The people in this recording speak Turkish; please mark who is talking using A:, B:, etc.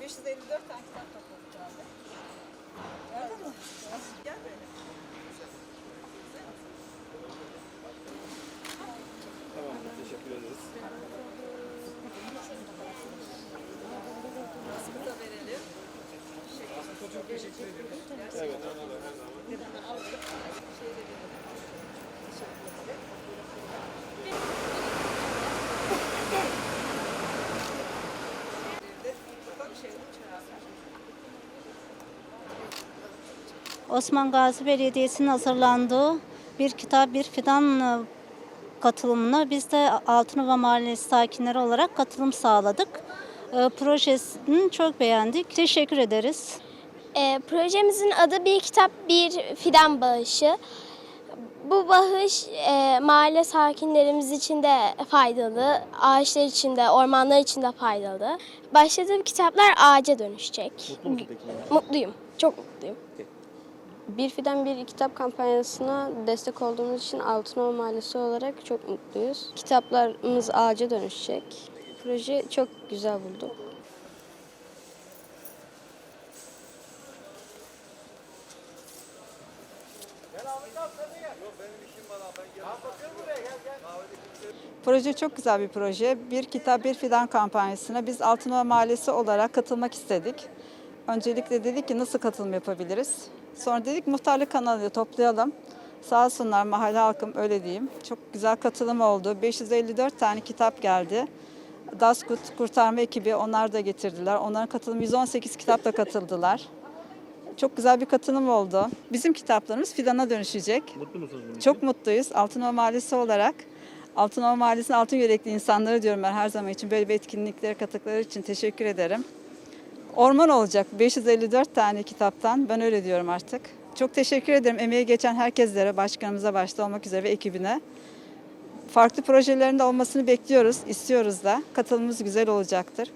A: 554 tane kitap topladık
B: teşekkür.
C: Osman Gazi Belediyesi'nin hazırlandığı bir kitap bir fidan e, katılımına biz de Altınova Mahallesi sakinleri olarak katılım sağladık. E, Projesini çok beğendik. Teşekkür ederiz.
D: E, projemizin adı Bir Kitap Bir Fidan Bağışı. Bu bağış e, mahalle sakinlerimiz için de faydalı, ağaçlar için de, ormanlar için de faydalı. Başladığım kitaplar ağaca dönüşecek.
B: Mutlu musun peki?
D: Mutluyum, çok mutluyum.
E: Bir Fidan Bir Kitap kampanyasına destek olduğumuz için Altınova Mahallesi olarak çok mutluyuz. Kitaplarımız ağaca dönüşecek. Proje çok güzel bulduk.
A: Proje çok güzel bir proje. Bir kitap bir fidan kampanyasına biz Altınova Mahallesi olarak katılmak istedik. Öncelikle dedik ki nasıl katılım yapabiliriz? Sonra dedik muhtarlık kanalıyla toplayalım. Sağ olsunlar mahalle halkım öyle diyeyim. Çok güzel katılım oldu. 554 tane kitap geldi. Daskut kurtarma ekibi onlar da getirdiler. Onların katılımı 118 kitapla katıldılar. Çok güzel bir katılım oldu. Bizim kitaplarımız fidana dönüşecek.
B: Mutlu musunuz bunun için?
A: Çok mutluyuz. Altınova Mahallesi olarak Altınova Mahallesi'nin altın yürekli insanları diyorum ben her zaman için. Böyle bir etkinliklere katıldıkları için teşekkür ederim. Orman olacak 554 tane kitaptan. Ben öyle diyorum artık. Çok teşekkür ederim emeği geçen herkeslere, başkanımıza başta olmak üzere ve ekibine. Farklı projelerinde olmasını bekliyoruz, istiyoruz da. Katılımımız güzel olacaktır.